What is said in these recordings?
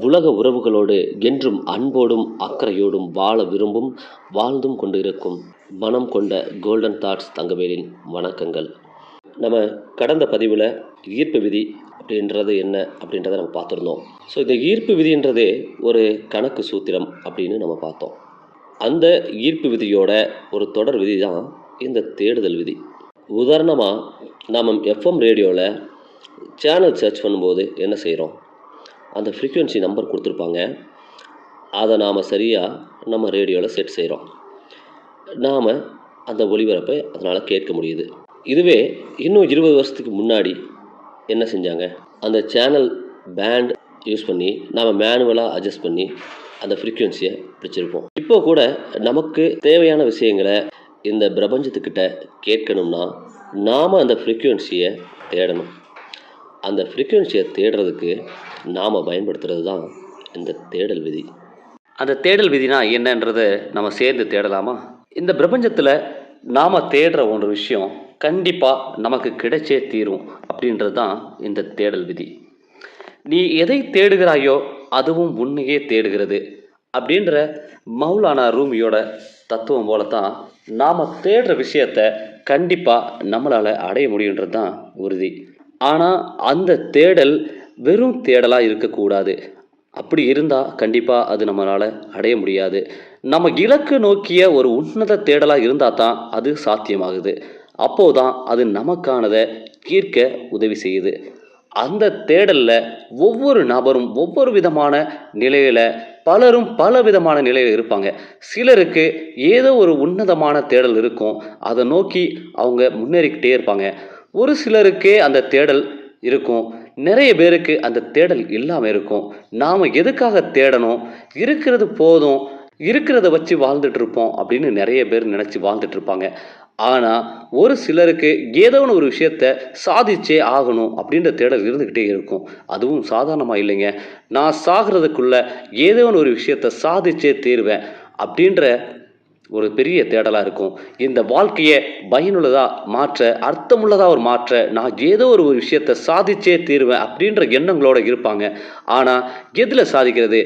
உலக உறவுகளோடு என்றும் அன்போடும் அக்கறையோடும் வாழ விரும்பும் வாழ்ந்தும் கொண்டிருக்கும் மனம் கொண்ட கோல்டன் தாட்ஸ் தங்கவேலின் வணக்கங்கள். நம்ம கடந்த பதிவில் ஈர்ப்பு விதி அப்படின்றது என்ன அப்படின்றத நம்ம பார்த்துருந்தோம். ஸோ இந்த ஈர்ப்பு விதின்றதே ஒரு கணக்கு சூத்திரம் அப்படின்னு நம்ம பார்த்தோம். அந்த ஈர்ப்பு விதியோட ஒரு தொடர் விதி தான் இந்த தேடுதல் விதி. உதாரணமாக நாம் எஃப்எம் ரேடியோவில் சேனல் சர்ச் பண்ணும்போது என்ன செய்கிறோம் அந்த ஃப்ரீக்குவென்சி நம்பர் கொடுத்துருப்பாங்க. அதை நாம் சரியாக நம்ம ரேடியோவில் செட் செய்கிறோம் நாம் அந்த ஒளிபரப்பை அதனால் கேட்க முடியுது. இதுவே இன்னும் இருபது வருஷத்துக்கு முன்னாடி என்ன செஞ்சாங்க? அந்த சேனல் பேண்ட் யூஸ் பண்ணி நாம் மேனுவலாக அட்ஜஸ்ட் பண்ணி அந்த ஃப்ரீக்குவென்சியை பிடிச்சிருப்போம். இப்போ கூட நமக்கு தேவையான விஷயங்களை இந்த பிரபஞ்சத்துக்கிட்ட கேட்கணும்னா நாம் அந்த ஃப்ரீக்குவென்சியை தேடணும். அந்த ஃப்ரீக்குவென்சியை தேடுறதுக்கு நாம் பயன்படுத்துறது தான் இந்த தேடல் விதி. அந்த தேடல் விதினா என்னன்றதை நம்ம சேர்ந்து தேடலாமா? இந்த பிரபஞ்சத்தில் நாம் தேடுற ஒரு விஷயம் கண்டிப்பாக நமக்கு கிடைச்சே தீரும் அப்படின்றது தான் இந்த தேடல் விதி. நீ எதை தேடுகிறாயோ அதுவும் உன்னையே தேடுகிறது அப்படின்ற மௌலானா ரூமியோட தத்துவம் போல தான் நாம் தேடுற விஷயத்த கண்டிப்பாக நம்மளால் அடைய முடியுன்றது தான் உறுதி. ஆனால் அந்த தேடல் வெறும் தேடலாக இருக்கக்கூடாது. அப்படி இருந்தால் கண்டிப்பாக அது நம்மளால் அடைய முடியாது. நம்ம இலக்கு நோக்கிய ஒரு உன்னத தேடலாக இருந்தால் தான் அது சாத்தியமாகுது. அப்போது தான் அது நமக்கானதை தீர்க்க உதவி செய்யுது. அந்த தேடலில் ஒவ்வொரு நபரும் ஒவ்வொரு விதமான நிலையில் பலரும் பல விதமான நிலையில் இருப்பாங்க. சிலருக்கு ஏதோ ஒரு உன்னதமான தேடல் இருக்கும். அதை நோக்கி அவங்க முன்னேறிக்கிட்டே இருப்பாங்க. ஒரு சிலருக்கே அந்த தேடல் இருக்கும். நிறைய பேருக்கு அந்த தேடல் இல்லாமல் இருக்கும். நாம் எதுக்காக தேடணும்? இருக்கிறது போதும். இருக்கிறத வச்சு வாழ்ந்துட்டு இருப்போம் அப்படின்னு நிறைய பேர் நினச்சி வாழ்ந்துட்டு இருப்பாங்க. ஆனால் ஒரு சிலருக்கு ஏதோ ஒரு விஷயத்த சாதிச்சே ஆகணும் அப்படின்ற தேடல் இருந்துக்கிட்டே இருக்கும். அதுவும் சாதாரணமாக இல்லைங்க. நான் சாகிறதுக்குள்ள ஏதோ ஒரு விஷயத்த சாதிச்சே தீர்வேன் அப்படின்ற ஒரு பெரிய தேடலாக இருக்கும். இந்த வாழ்க்கையை பயனுள்ளதாக மாற்ற அர்த்தமுள்ளதாக ஒரு மாற்ற நான் ஏதோ ஒரு ஒரு விஷயத்தை சாதிச்சே தீருவேன் அப்படின்ற எண்ணங்களோட இருப்பாங்க. ஆனால் எதில் சாதிக்கிறது?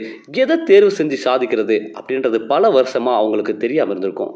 எதை தேர்வு செஞ்சு சாதிக்கிறது? அப்படின்றது பல வருஷமாக அவங்களுக்கு தெரியாமல் இருந்திருக்கும்.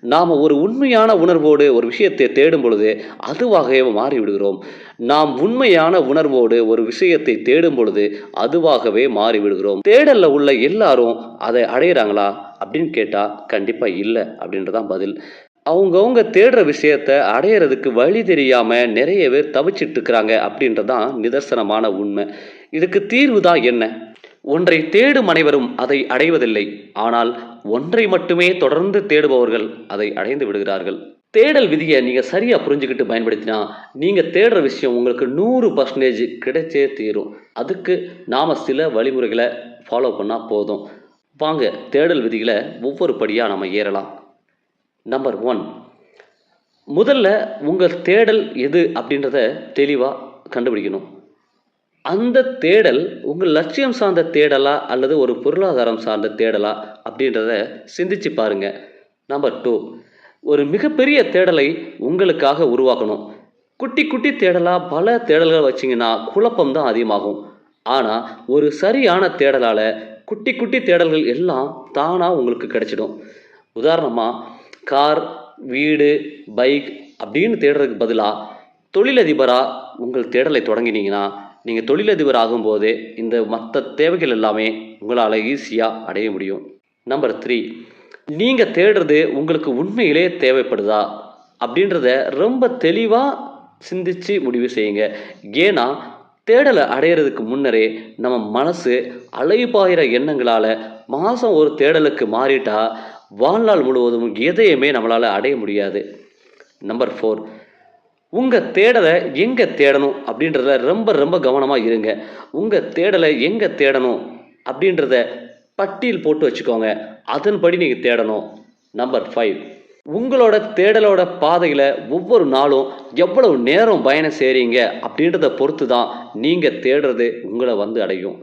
நாம் ஒரு உண்மையான உணர்வோடு ஒரு விஷயத்தை தேடும் பொழுது அதுவாகவே மாறிவிடுகிறோம். நாம் உண்மையான உணர்வோடு ஒரு விஷயத்தை தேடும் பொழுது அதுவாகவே மாறிவிடுகிறோம். தேடலில் உள்ள எல்லாரும் அதை அடையிறாங்களா அப்படின்னு கேட்டால் கண்டிப்பாக இல்லை அப்படின்றதான் பதில். அவங்கவுங்க தேடுற விஷயத்த அடையிறதுக்கு வழி தெரியாமல் நிறைய பேர் தவிச்சிட்டு இருக்கிறாங்க அப்படின்றதான் நிதர்சனமான உண்மை. இதுக்கு தீர்வு தான் என்ன? ஒன்றை தேடும் அனைவரும் அதை அடைவதில்லை. ஆனால் ஒன்றை மட்டுமே தொடர்ந்து தேடுபவர்கள் அதை அடைந்து விடுகிறார்கள். தேடல் விதியை நீங்கள் சரியாக புரிஞ்சுக்கிட்டு பயன்படுத்தினா நீங்கள் தேடுற விஷயம் உங்களுக்கு நூறு பர்சன்டேஜ் கிடைச்சே தீரும். அதுக்கு நாம் சில வழிமுறைகளை ஃபாலோ பண்ணால் போதும். வாங்க தேடல் விதிகளை ஒவ்வொரு படியாக நம்ம ஏறலாம். நம்பர் ஒன் முதல்ல உங்கள் தேடல் எது அப்படின்றத தெளிவாக கண்டுபிடிக்கணும். அந்த தேடல் உங்கள் லட்சியம் சார்ந்த தேடலா அல்லது ஒரு பொருளாதாரம் சார்ந்த தேடலா அப்படின்றத சிந்திச்சு பாருங்க. நம்பர் டூ ஒரு மிகப்பெரிய தேடலை உங்களுக்காக உருவாக்கணும். குட்டி குட்டி தேடலாக பல தேடல்கள் வச்சிங்கன்னா குழப்பம் தான் அதிகமாகும். ஆனால் ஒரு சரியான தேடலால் குட்டி குட்டி தேடல்கள் எல்லாம் தானாக உங்களுக்கு கிடைச்சிடும். உதாரணமாக கார் வீடு பைக் அப்படின்னு தேடுறதுக்கு பதிலாக தொழிலதிபராக உங்கள் தேடலை தொடங்கினீங்கன்னா நீங்கள் தொழிலதிபர் ஆகும்போது இந்த மற்ற தேவைகள் எல்லாமே உங்களால் ஈஸியாக அடைய முடியும். நம்பர் த்ரீ நீங்கள் தேடுறது உங்களுக்கு உண்மையிலே தேவைப்படுதா? அப்படின்றத ரொம்ப தெளிவாக சிந்திச்சு முடிவு செய்யுங்க. ஏன்னா தேடலை அடையிறதுக்கு முன்னரே நம்ம மனசு அலைபாயிற எண்ணங்களால் மாதம் ஒரு தேடலுக்கு மாறிட்டா வாழ்நாள் முழுவதும் எதையுமே நம்மளால் அடைய முடியாது. நம்பர் ஃபோர் உங்கள் தேடலை எங்கே தேடணும் அப்படின்றத ரொம்ப ரொம்ப கவனமாக இருங்க. உங்கள் தேடலை எங்கே தேடணும் அப்படின்றத பட்டியல் போட்டு வச்சுக்கோங்க. அதன்படி நீங்கள் தேடணும். நம்பர் ஃபைவ் உங்களோட தேடலோட பாதையில் ஒவ்வொரு நாளும் எவ்வளவு நேரம் பயணம் செய்கிறீங்க அப்படின்றத பொறுத்து தான் நீங்கள் தேடுறது உங்களை வந்து அடையும்.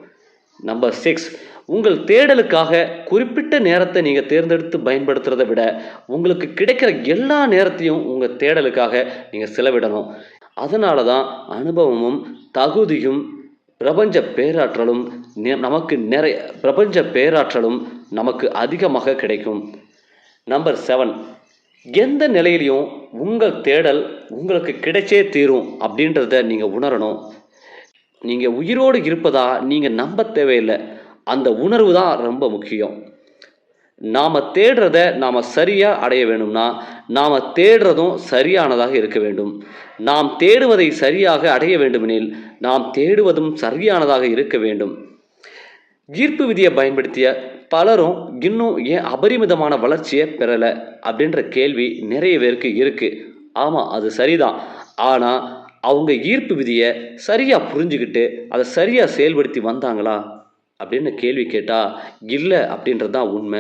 நம்பர் சிக்ஸ் உங்கள் தேடலுக்காக குறிப்பிட்ட நேரத்தை நீங்கள் தேர்ந்தெடுத்து பயன்படுத்துறத விட உங்களுக்கு கிடைக்கிற எல்லா நேரத்தையும் உங்கள் தேடலுக்காக நீங்கள் செலவிடணும். அதனால தான் அனுபவமும் தகுதியும் பிரபஞ்ச பேராற்றலும் நமக்கு நிறைய பிரபஞ்ச பேராற்றலும் நமக்கு அதிகமாக கிடைக்கும். நம்பர் செவன் எந்த நிலையிலையும் உங்கள் தேடல் உங்களுக்கு கிடைச்சே தீரும் அப்படின்றத நீங்கள் உணரணும். நீங்கள் உயிரோடு இருப்பதா நீங்கள் நம்ப தேவையில்லை. அந்த உணர்வு தான் ரொம்ப முக்கியம். நாம் தேடுறத நாம் சரியாக அடைய வேணும்னா நாம் தேடுறதும் சரியானதாக இருக்க வேண்டும். நாம் தேடுவதை சரியாக அடைய வேண்டுமெனில் நாம் தேடுவதும் சரியானதாக இருக்க வேண்டும். ஈர்ப்பு விதியை பயன்படுத்திய பலரும் இன்னும் ஏன் அபரிமிதமான வளர்ச்சியை பெறலை அப்படின்ற கேள்வி நிறைய பேருக்கு இருக்குது ஆமாம் அது சரிதான். ஆனால் அவங்க ஈர்ப்பு விதியை சரியாக புரிஞ்சுக்கிட்டு அதை சரியாக செயல்படுத்தி வந்தாங்களா அப்படின்னு கேள்வி கேட்டால் இல்லை அப்படின்றது தான் உண்மை.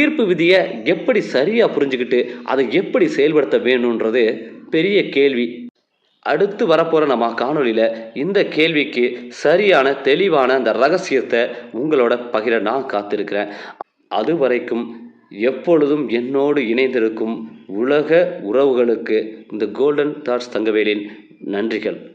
ஈர்ப்பு விதியை எப்படி சரியாக புரிஞ்சுக்கிட்டு அதை எப்படி செயல்படுத்த வேணுன்றது பெரிய கேள்வி. அடுத்து வரப்போகிற நம்ம காணொளியில் இந்த கேள்விக்கு சரியான தெளிவான அந்த ரகசியத்தை உங்களோட பகிர நான் காத்திருக்கிறேன். அது வரைக்கும் எப்பொழுதும் என்னோடு இணைந்திருக்கும் உலக உறவுகளுக்கு இந்த கோல்டன் தாட்ஸ் தங்கவேலின் நன்றிகள்.